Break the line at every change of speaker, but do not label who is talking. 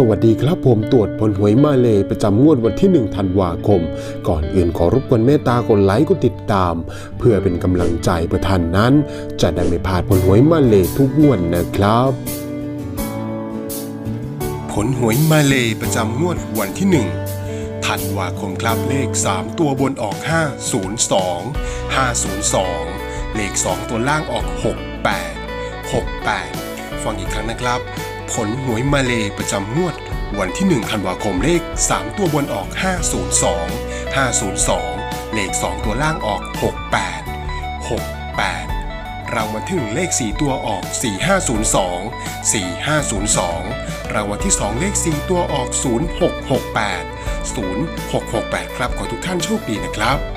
สวัสดีครับผมตรวจผลหวยมาเลยประจำงวดวันที่1ธันวาคม ก่อนอื่นขอรบกวนเมตตากดไลค์กดติดตาม เพื่อเป็นกำลังใจเพื่อท่านนั้น จะได้ไม่พลาดผลหวยมาเลยทุกงวดนะครับ ผลหวยมาเลยประจำงวดวันที่ 1ธันวาคมครับเลข 3 ตัวบนออก 502 502 เลข 2 ตัวล่างออก 68 68 ฟังอีกครั้งนะครับ ผลหวยมาเลประจำงวด วันที่ 1 ธันวาคมเลข 3 ตัวบนออก 502 502 เลข 2 ตัวล่างออก 68 68 รางวัลที่หนึ่งเลข 4 ตัวออก 4502 4502 รางวัลที่ 2 เลข 4 ตัวออก 0668 0668 ครับขอทุกท่านโชคดีนะครับ